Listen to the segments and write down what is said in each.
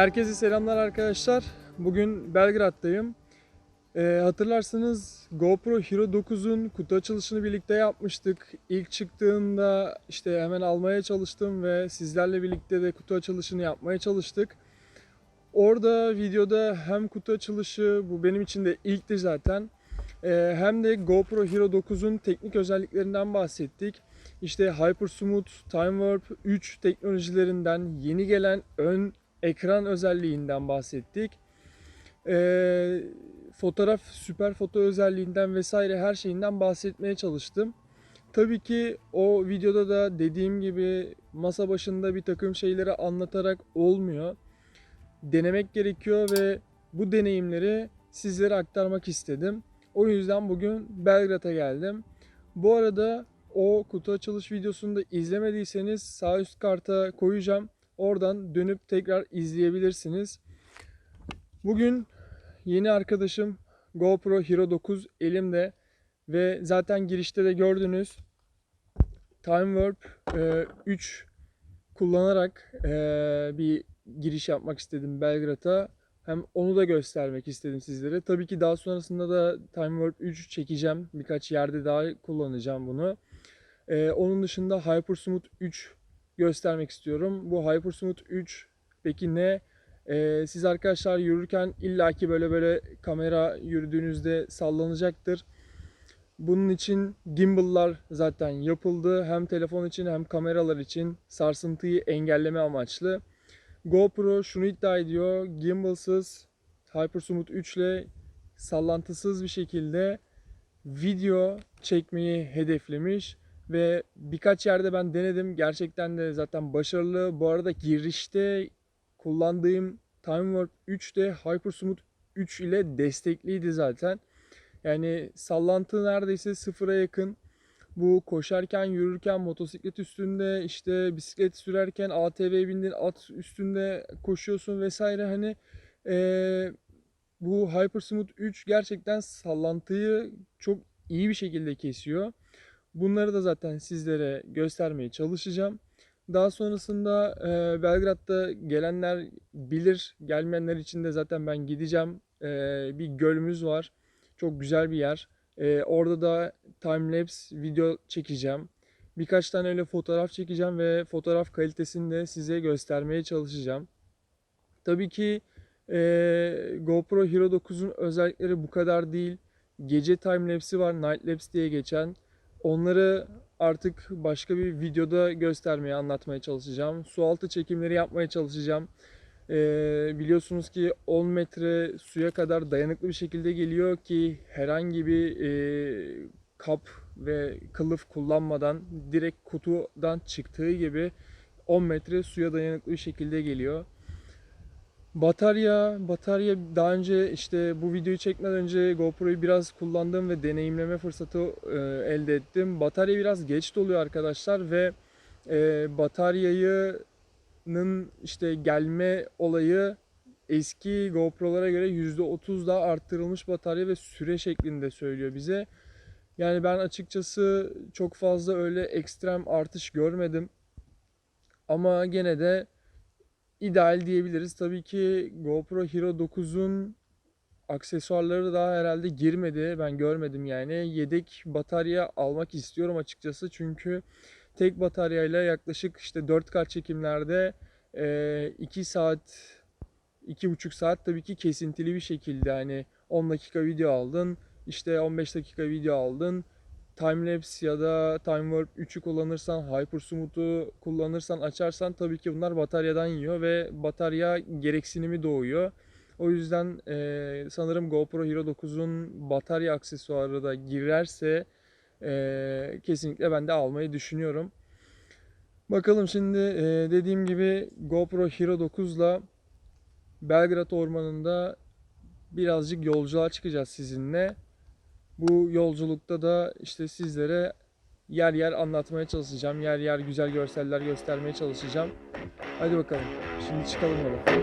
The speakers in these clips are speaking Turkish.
Herkese selamlar arkadaşlar. Bugün Belgrad'dayım. Ee, hatırlarsanız GoPro Hero 9'un kutu açılışını birlikte yapmıştık. İlk çıktığında işte hemen almaya çalıştım ve sizlerle birlikte de kutu açılışını yapmaya çalıştık. Orada videoda hem kutu açılışı, bu benim için de ilkti zaten. Ee, hem de GoPro Hero 9'un teknik özelliklerinden bahsettik. İşte Hypersmooth, Time Warp 3 teknolojilerinden yeni gelen ön ekran özelliğinden bahsettik. Ee, fotoğraf, süper foto özelliğinden vesaire her şeyinden bahsetmeye çalıştım. Tabii ki o videoda da dediğim gibi masa başında bir takım şeyleri anlatarak olmuyor. Denemek gerekiyor ve bu deneyimleri sizlere aktarmak istedim. O yüzden bugün Belgrad'a geldim. Bu arada o kutu açılış videosunu da izlemediyseniz sağ üst karta koyacağım. Oradan dönüp tekrar izleyebilirsiniz. Bugün yeni arkadaşım GoPro Hero 9 elimde ve zaten girişte de gördünüz. Time Warp e, 3 kullanarak e, bir giriş yapmak istedim Belgrad'a. Hem onu da göstermek istedim sizlere. Tabii ki daha sonrasında da Time Warp 3 çekeceğim. Birkaç yerde daha kullanacağım bunu. E, onun dışında Hypersmooth 3 göstermek istiyorum. Bu Hypersmooth 3 peki ne? Ee, siz arkadaşlar yürürken illaki böyle böyle kamera yürüdüğünüzde sallanacaktır. Bunun için gimbal'lar zaten yapıldı. Hem telefon için hem kameralar için sarsıntıyı engelleme amaçlı. GoPro şunu iddia ediyor. Gimbal'sız Hypersmooth 3 ile sallantısız bir şekilde video çekmeyi hedeflemiş ve birkaç yerde ben denedim. Gerçekten de zaten başarılı. Bu arada girişte kullandığım Time Warp 3 de Hypersmooth 3 ile destekliydi zaten. Yani sallantı neredeyse sıfıra yakın. Bu koşarken, yürürken, motosiklet üstünde, işte bisiklet sürerken, ATV bindin, at üstünde koşuyorsun vesaire hani eee, bu Hypersmooth 3 gerçekten sallantıyı çok iyi bir şekilde kesiyor. Bunları da zaten sizlere göstermeye çalışacağım. Daha sonrasında e, Belgrad'da gelenler bilir, gelmeyenler için de zaten ben gideceğim. E, bir gölümüz var. Çok güzel bir yer. E, orada da time lapse video çekeceğim. Birkaç tane öyle fotoğraf çekeceğim ve fotoğraf kalitesini de size göstermeye çalışacağım. Tabii ki e, GoPro Hero 9'un özellikleri bu kadar değil. Gece time lapse'i var, night lapse diye geçen. Onları artık başka bir videoda göstermeye, anlatmaya çalışacağım. Sualtı çekimleri yapmaya çalışacağım. Ee, biliyorsunuz ki 10 metre suya kadar dayanıklı bir şekilde geliyor ki herhangi bir e, kap ve kılıf kullanmadan direkt kutudan çıktığı gibi 10 metre suya dayanıklı bir şekilde geliyor. Batarya, batarya daha önce işte bu videoyu çekmeden önce GoPro'yu biraz kullandım ve deneyimleme fırsatı e, elde ettim. Batarya biraz geç doluyor arkadaşlar ve e, bataryayının işte gelme olayı eski GoPro'lara göre %30 daha arttırılmış batarya ve süre şeklinde söylüyor bize. Yani ben açıkçası çok fazla öyle ekstrem artış görmedim. Ama gene de ideal diyebiliriz. Tabii ki GoPro Hero 9'un aksesuarları daha herhalde girmedi. Ben görmedim yani. Yedek batarya almak istiyorum açıkçası. Çünkü tek bataryayla yaklaşık işte 4K çekimlerde 2 saat 2,5 saat tabii ki kesintili bir şekilde hani 10 dakika video aldın, işte 15 dakika video aldın. Timelapse ya da Time Warp 3'ü kullanırsan, Hypersmooth'u kullanırsan, açarsan tabii ki bunlar bataryadan yiyor ve batarya gereksinimi doğuyor. O yüzden e, sanırım GoPro Hero 9'un batarya aksesuarı da girerse e, kesinlikle ben de almayı düşünüyorum. Bakalım şimdi e, dediğim gibi GoPro Hero 9'la Belgrad Ormanı'nda birazcık yolculuğa çıkacağız sizinle. Bu yolculukta da işte sizlere yer yer anlatmaya çalışacağım. Yer yer güzel görseller göstermeye çalışacağım. Hadi bakalım. Şimdi çıkalım yola.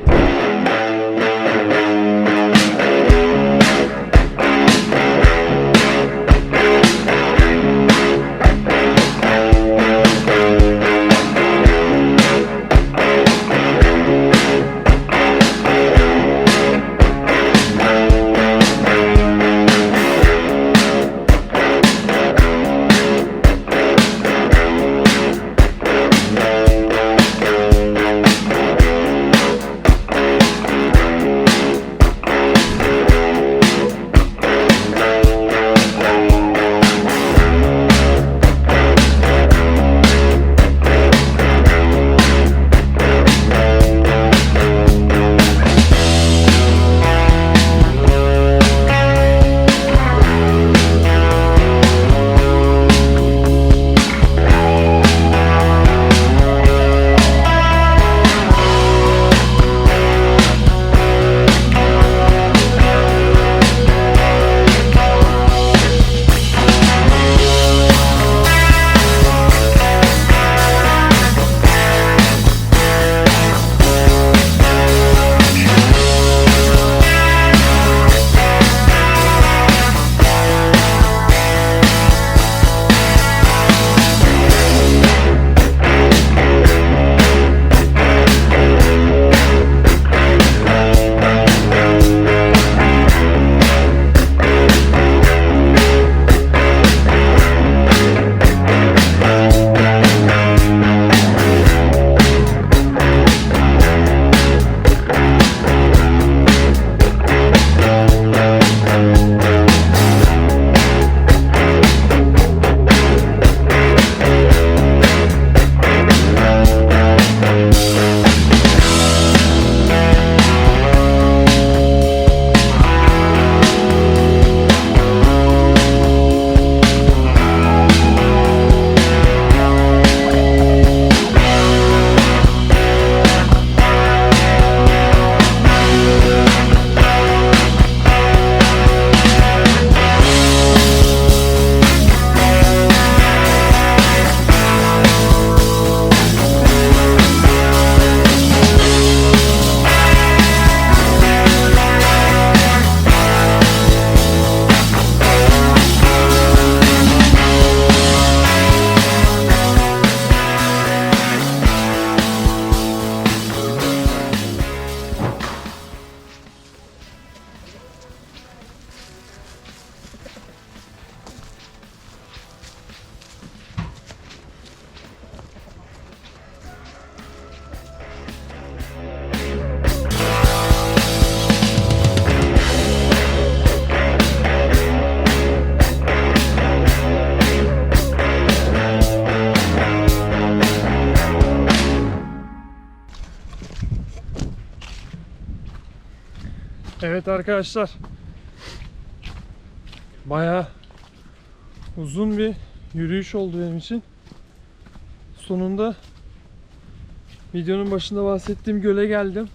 Evet arkadaşlar. Bayağı uzun bir yürüyüş oldu benim için. Sonunda videonun başında bahsettiğim göle geldim.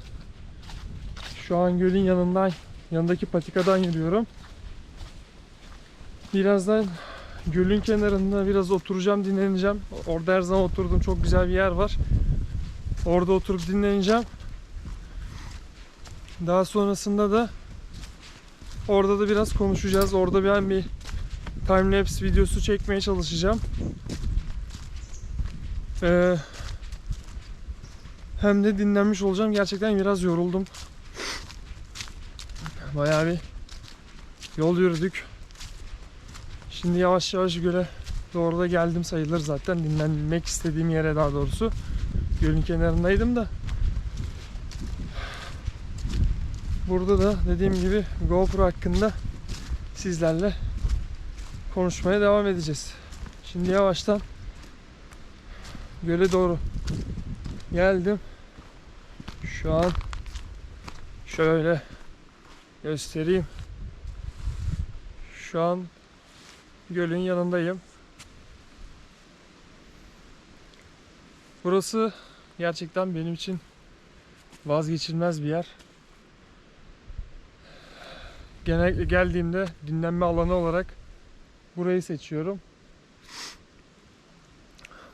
Şu an gölün yanından, yanındaki patikadan yürüyorum. Birazdan gölün kenarında biraz oturacağım, dinleneceğim. Orada her zaman oturduğum çok güzel bir yer var. Orada oturup dinleneceğim. Daha sonrasında da orada da biraz konuşacağız. Orada ben bir time lapse videosu çekmeye çalışacağım. Ee, hem de dinlenmiş olacağım. Gerçekten biraz yoruldum. Bayağı bir yol yürüdük. Şimdi yavaş yavaş göle doğru da geldim sayılır zaten. Dinlenmek istediğim yere daha doğrusu. Gölün kenarındaydım da. Burada da dediğim gibi GoPro hakkında sizlerle konuşmaya devam edeceğiz. Şimdi yavaştan göle doğru geldim. Şu an şöyle göstereyim. Şu an gölün yanındayım. Burası gerçekten benim için vazgeçilmez bir yer. Genellikle geldiğimde dinlenme alanı olarak burayı seçiyorum.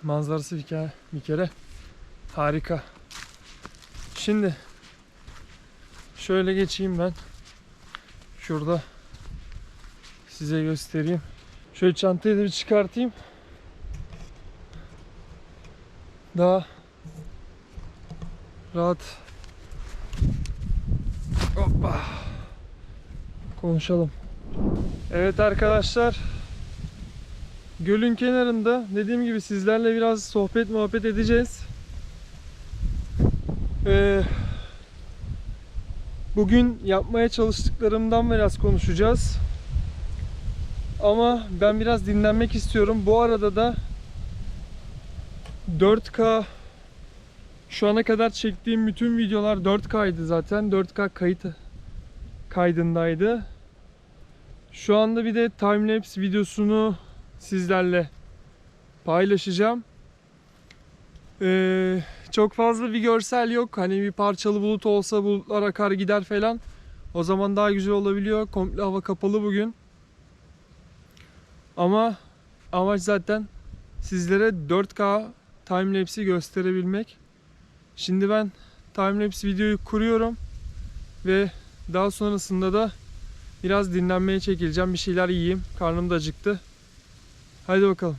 Manzarası bir kere, bir kere harika. Şimdi şöyle geçeyim ben. Şurada size göstereyim. Şöyle çantayı da bir çıkartayım. Daha rahat Hoppa. Konuşalım. Evet arkadaşlar. Gölün kenarında dediğim gibi sizlerle biraz sohbet muhabbet edeceğiz. Ee, bugün yapmaya çalıştıklarımdan biraz konuşacağız. Ama ben biraz dinlenmek istiyorum. Bu arada da 4K şu ana kadar çektiğim bütün videolar 4K'ydı zaten. 4K kayıt kaydındaydı. Şu anda bir de timelapse videosunu sizlerle paylaşacağım. Ee, çok fazla bir görsel yok. Hani bir parçalı bulut olsa bulutlar akar gider falan. O zaman daha güzel olabiliyor. Komple hava kapalı bugün. Ama amaç zaten sizlere 4K timelapse'i gösterebilmek. Şimdi ben timelapse videoyu kuruyorum ve daha sonrasında da biraz dinlenmeye çekileceğim. Bir şeyler yiyeyim. Karnım da acıktı. Haydi bakalım.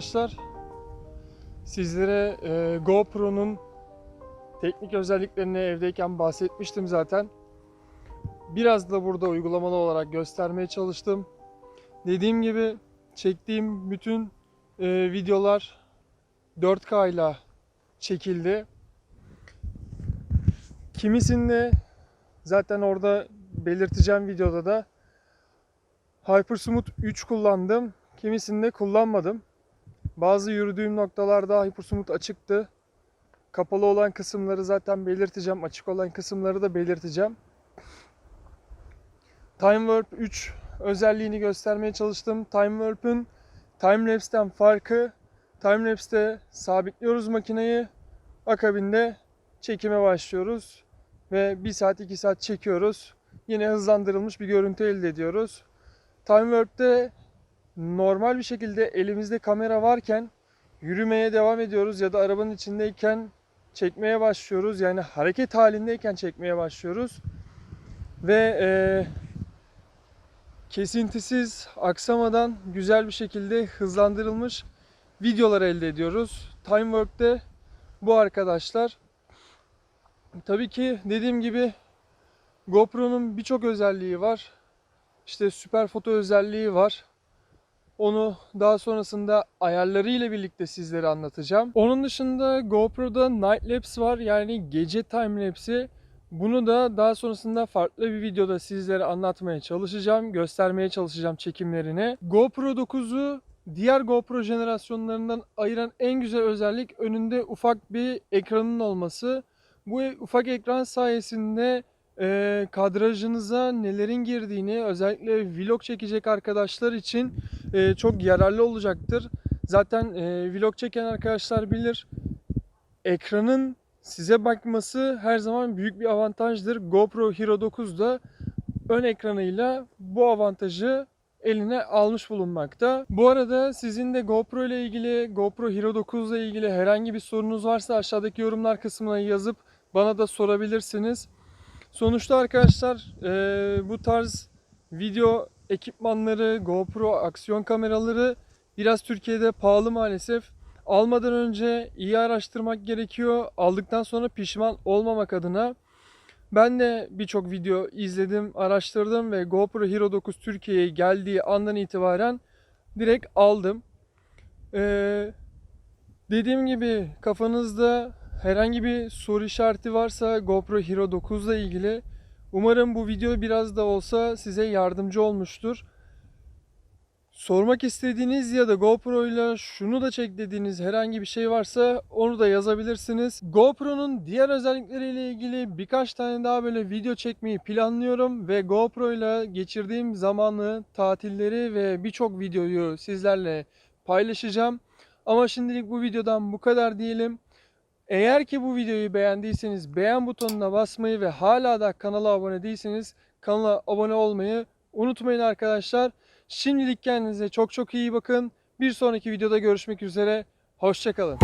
Arkadaşlar, sizlere e, GoPro'nun teknik özelliklerini evdeyken bahsetmiştim zaten. Biraz da burada uygulamalı olarak göstermeye çalıştım. Dediğim gibi çektiğim bütün e, videolar 4K ile çekildi. Kimisinde zaten orada belirteceğim videoda da Hypersmooth 3 kullandım. Kimisinde kullanmadım. Bazı yürüdüğüm noktalarda Hypersmooth açıktı. Kapalı olan kısımları zaten belirteceğim. Açık olan kısımları da belirteceğim. Time Warp 3 özelliğini göstermeye çalıştım. Time Warp'ün Timelapse'den farkı Timelapse'de sabitliyoruz makineyi. Akabinde çekime başlıyoruz. Ve 1 saat 2 saat çekiyoruz. Yine hızlandırılmış bir görüntü elde ediyoruz. Time Warp'te normal bir şekilde elimizde kamera varken yürümeye devam ediyoruz ya da arabanın içindeyken çekmeye başlıyoruz. Yani hareket halindeyken çekmeye başlıyoruz. Ve eee kesintisiz, aksamadan güzel bir şekilde hızlandırılmış videolar elde ediyoruz. Time Warp'te bu arkadaşlar. Tabii ki dediğim gibi GoPro'nun birçok özelliği var. İşte süper foto özelliği var. Onu daha sonrasında ayarları ile birlikte sizlere anlatacağım. Onun dışında GoPro'da Night Lapse var yani gece time lapse'i. Bunu da daha sonrasında farklı bir videoda sizlere anlatmaya çalışacağım, göstermeye çalışacağım çekimlerini. GoPro 9'u diğer GoPro jenerasyonlarından ayıran en güzel özellik önünde ufak bir ekranın olması. Bu ufak ekran sayesinde e, kadrajınıza nelerin girdiğini özellikle vlog çekecek arkadaşlar için e, çok yararlı olacaktır. Zaten e, vlog çeken arkadaşlar bilir. Ekranın size bakması her zaman büyük bir avantajdır. GoPro Hero 9'da ön ekranıyla bu avantajı eline almış bulunmakta. Bu arada sizin de GoPro ile ilgili, GoPro Hero 9 ile ilgili herhangi bir sorunuz varsa aşağıdaki yorumlar kısmına yazıp bana da sorabilirsiniz. Sonuçta arkadaşlar eee, bu tarz video ekipmanları, GoPro aksiyon kameraları biraz Türkiye'de pahalı maalesef. Almadan önce iyi araştırmak gerekiyor. Aldıktan sonra pişman olmamak adına. Ben de birçok video izledim, araştırdım ve GoPro Hero 9 Türkiye'ye geldiği andan itibaren direkt aldım. Ee, dediğim gibi kafanızda herhangi bir soru işareti varsa GoPro Hero 9 ile ilgili umarım bu video biraz da olsa size yardımcı olmuştur. Sormak istediğiniz ya da GoPro ile şunu da çek dediğiniz herhangi bir şey varsa onu da yazabilirsiniz. GoPro'nun diğer özellikleriyle ilgili birkaç tane daha böyle video çekmeyi planlıyorum ve GoPro ile geçirdiğim zamanı, tatilleri ve birçok videoyu sizlerle paylaşacağım. Ama şimdilik bu videodan bu kadar diyelim. Eğer ki bu videoyu beğendiyseniz beğen butonuna basmayı ve hala da kanala abone değilseniz kanala abone olmayı unutmayın arkadaşlar. Şimdilik kendinize çok çok iyi bakın. Bir sonraki videoda görüşmek üzere. Hoşçakalın.